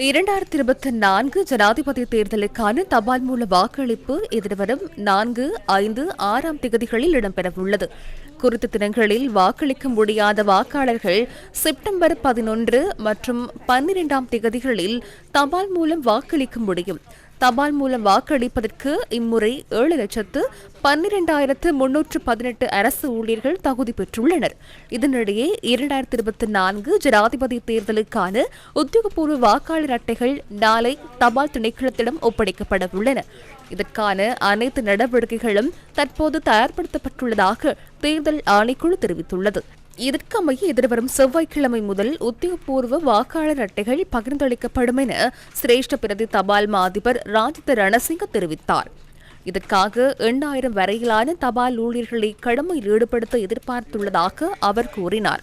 இரண்டாயிரத்தி இருபத்தி நான்கு ஜனாதிபதி தேர்தலுக்கான தபால் மூல வாக்களிப்பு எதிர்வரும் நான்கு ஐந்து ஆறாம் திகதிகளில் இடம்பெறவுள்ளது. குறித்த தினங்களில் வாக்களிக்க முடியாத வாக்காளர்கள் செப்டம்பர் பதினொன்று மற்றும் பன்னிரெண்டாம் திகதிகளில் தபால் மூலம் வாக்களிக்க முடியும். தபால் மூலம் வாக்களிப்பதற்கு இம்முறை ஏழு லட்சத்து பன்னிரெண்டாயிரத்து முன்னூற்று பதினெட்டு அரசு ஊழியர்கள் தகுதி பெற்றுள்ளனர். இதனிடையே இரண்டாயிரத்தி இருபத்தி நான்கு ஜனாதிபதி தேர்தலுக்கான உத்தியோகபூர்வ வாக்காளர் அட்டைகள் நாளை தபால் திணைக்களத்திடம் ஒப்படைக்கப்பட உள்ளன. இதற்கான அனைத்து நடவடிக்கைகளும் தற்போது தயார்படுத்தப்பட்டுள்ளதாக தேர்தல் ஆணைக்குழு தெரிவித்துள்ளது. இதற்கமைய எதிர்வரும் செவ்வாய்க்கிழமை முதல் உத்தியோகபூர்வ வாக்காளர் அட்டைகள் பகிர்ந்தளிக்கப்படும் என சிரேஷ்ட பிரதி தபால் மா அதிபர் ராஜித ரணசிங்க தெரிவித்தார். இதற்காக எண்ணாயிரம் வரையிலான தபால் ஊழியர்களை கடமையில் ஈடுபடுத்த எதிர்பார்த்துள்ளதாக அவர் கூறினார்.